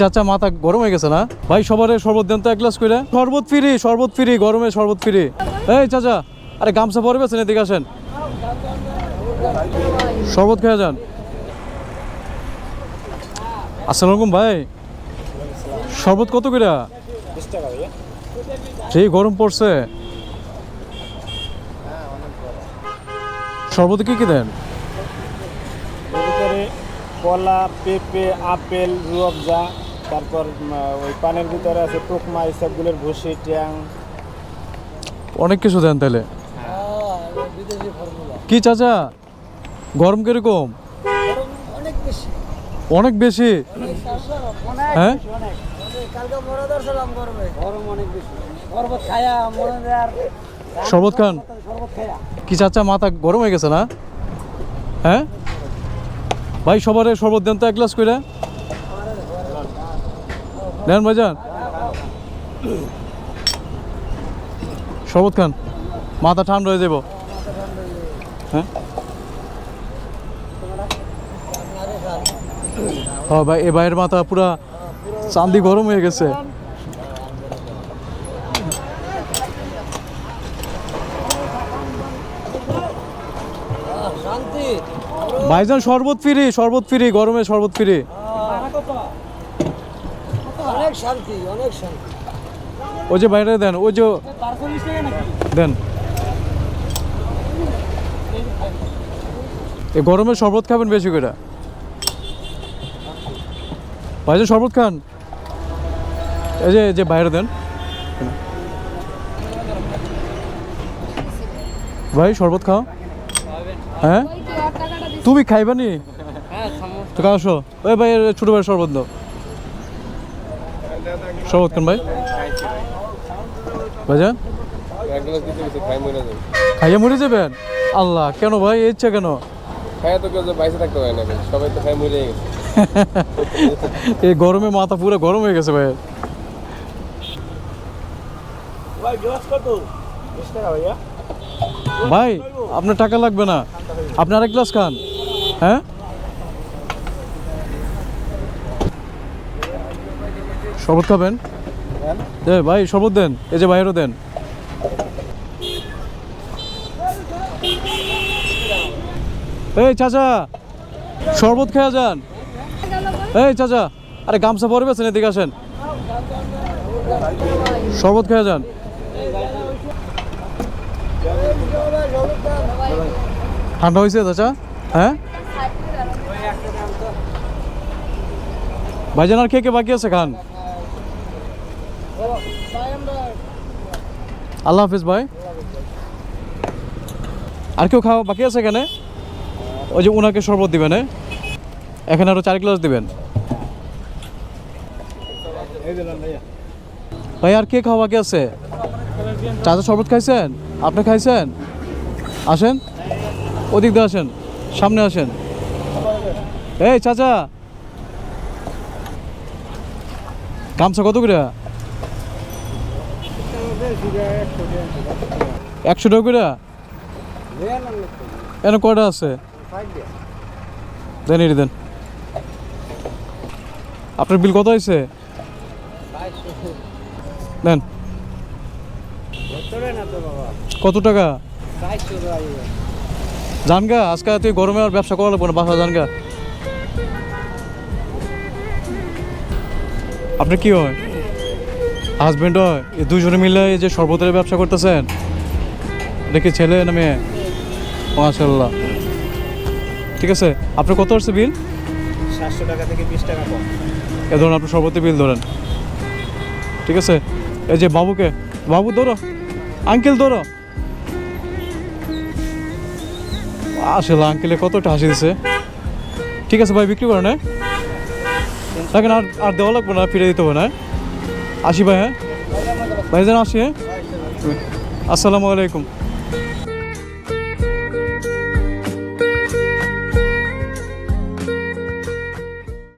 চাচা, মাথা গরম হয়ে গেছে না? ভাই, সবার শরবত দেন তো এক গ্লাস করে শরবত ফিরি শরবত ফিরি, গরমে শরবত ফিরি। এই চাচা, আরে গামছা পরে বেছেন এদিকে আসেন। শরবত খেয়ে যান। আসসালামু আলাইকুম ভাই। শরবত কত করে সেই গরম পড়ছে। শরবত কি কি দেন? কলা, পেঁপে, আপেল রুয়াবজা তারপর ওই পানের ভিতরে আছে টুকমা ইসবগুলোর ভুসি, ট্যাং। অনেক কিছু দেন তাহলে। কি চাচা? গরম কীরকম? অনেক বেশি। হ্যাঁ? শরবত খান। কি চাচা, মাথা গরম হয়ে গেছে না? হ্যাঁ? ভাই, সবার শরবত দেন তো এক গ্লাস করে নেন ভাইজান। শরবত খান মাথা ঠান্ডা হয়ে যাব হ্যাঁ? ভাই, এ ভাইয়ের মাথা পুরা চান্দি গরম হয়ে গেছে শান্তি ভাইজান শরবত ফ্রি শরবত ফ্রি গরমে শরবত ফ্রি। অনেক শান্তি অনেক শান্তি। ওই যে বাইরে দেন ওই যে দেন। এই গরমে শরবত খাবেন বেশি করে। ভাইজান শরবত খান। এই যে এই যে বাইরে দেন। ভাই শরবত খাও। হ্যাঁ? তুমি খাইবানি? হ্যাঁ তো আসো ওই ভাই ছোট ভাই শরবত দাও। শরবত খান ভাই? ভাইজান? এক গ্লাস দিতে গেছে খাই মরে যাবে খাইয়ে মরে যাবেন? আল্লাহ কেন ভাই? ইচ্ছা কেন? খাই তো কেউ বাইসে থাকতে পারে না সবাই তো খাই মরে গেছে। এই গরমে মাথা পুরো গরম হয়ে গেছে ভাই। ভাই আপনার টাকা লাগবে না। আপনি আরেক গ্লাস খান। হ্যাঁ? শরবত খাবেন? দে ভাই শরবত দেন। এই যে বাইরেও দেন। এই চাচা শরবত খেয়ে যান। এই চাচা আরে গামছা পরে বেছেন এদিকে আসেন। শরবত খেয়ে যান। ঠান্ডা হয়েছে চাচা? হ্যাঁ? ভাইজান আর কে কে বাকি আছে, খান? আল্লাহ হাফিজ ভাই। আর কেউ খাওয়া বাকি আছে এখানে? ওই যে ওনাকে শরবত দিবেন? এখানে আরও চার গ্লাস দিবেন। ভাই, আর কে খাওয়া বাকি আছে? চাচা শরবত খাইছেন? আপনি খাইছেন? আসেন। ওদিক দিয়ে আসেন, সামনে আসেন। এই, চাচা। গামছা কত করে? একশো টাকা করে? এনে কয়টা আছে? দেন, এটি দেন। আপনার বিল কত হয়েছে? দেন। কত টাকা? টাকা জানগা, আজকে তুই গরমে আর ব্যবসা করা লাগবে না, বাসা জানগা। আপনার কি হয়? হাজবেন্ড হয় এই দুজনে মিলে এই যে শরবতের ব্যবসা করতেছেন? দেখি ছেলে না মেয়ে? মাশাল্লাহ ঠিক আছে আপনার কত আসছে বিল সাতশো টাকা থেকে বিশ টাকা কম। এ ধরুন আপনার শরবতের বিল ধরেন। ঠিক আছে এই যে বাবুকে বাবু ধরো আঙ্কেল ধরো। আসলে আঙ্কেলে কতটা হাসি দিছে। ঠিক আছে ভাই বিক্রি করেন হ্যাঁ? দেখেন আর আর দেওয়া লাগবে না ফিরে দিতে হবে না হ্যাঁ? আসি ভাই হ্যাঁ? ভাই যেন আসি হ্যাঁ আসসালামু আলাইকুম।